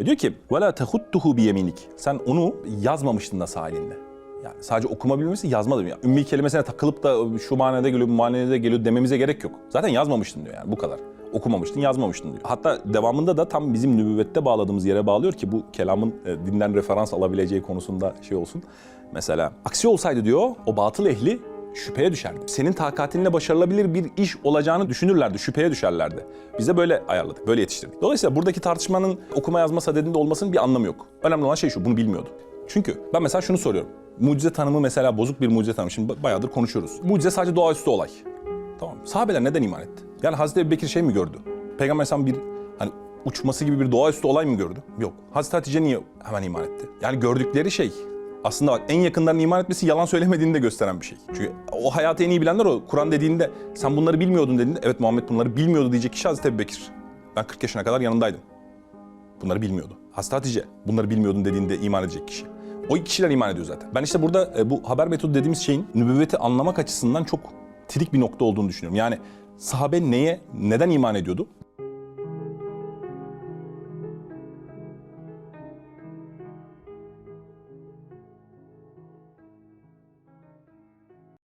Ve diyor ki وَلَا تَخُطُّهُ بِيَمِينِكِ Sen onu yazmamıştın da sağ elinde. Yani sadece okuma bilmesi yazmadım. Yani ümmi kelimesine takılıp da şu manada geliyor, bu manada geliyor dememize gerek yok. Zaten yazmamıştın diyor yani bu kadar. Okumamıştın, yazmamıştın diyor. Hatta devamında da tam bizim nübüvvette bağladığımız yere bağlıyor ki bu kelamın e, dinden referans alabileceği konusunda şey olsun. Mesela aksi olsaydı diyor o batıl ehli şüpheye düşerdi. Senin takatinle başarılabilir bir iş olacağını düşünürlerdi, şüpheye düşerlerdi. Biz de böyle ayarladık, böyle yetiştirdik. Dolayısıyla buradaki tartışmanın okuma yazma sadedinde olmasının bir anlamı yok. Önemli olan şey şu, bunu bilmiyordu. Çünkü ben mesela şunu soruyorum. Mucize tanımı mesela bozuk bir mucize tanımı. Şimdi bayağıdır konuşuyoruz. Mucize sadece doğaüstü olay. Tamam? Sahabeler neden iman etti? Yani Hazreti Bekir şey mi gördü? Peygamber Aleyhisselam bir hani uçması gibi bir doğaüstü olay mı gördü? Yok. Hazreti Hatice niye hemen iman etti? Yani gördükleri şey aslında bak en yakınlarının iman etmesi yalan söylemediğini de gösteren bir şey. Çünkü o hayatı en iyi bilenler o. Kur'an dediğinde sen bunları bilmiyordun dediğinde evet Muhammed bunları bilmiyordu diyecek kişi Hazreti Ebu. Ben 40 yaşına kadar yanındaydım. Bunları bilmiyordu. Hazreti Hatice bunları bilmiyordun dediğinde iman edecek kişi. O kişiler iman ediyor zaten. Ben işte burada e, bu haber metodu dediğimiz şeyin nübüvveti anlamak açısından çok trik bir nokta olduğunu düşünüyorum. Yani sahabe neye, neden iman ediyordu?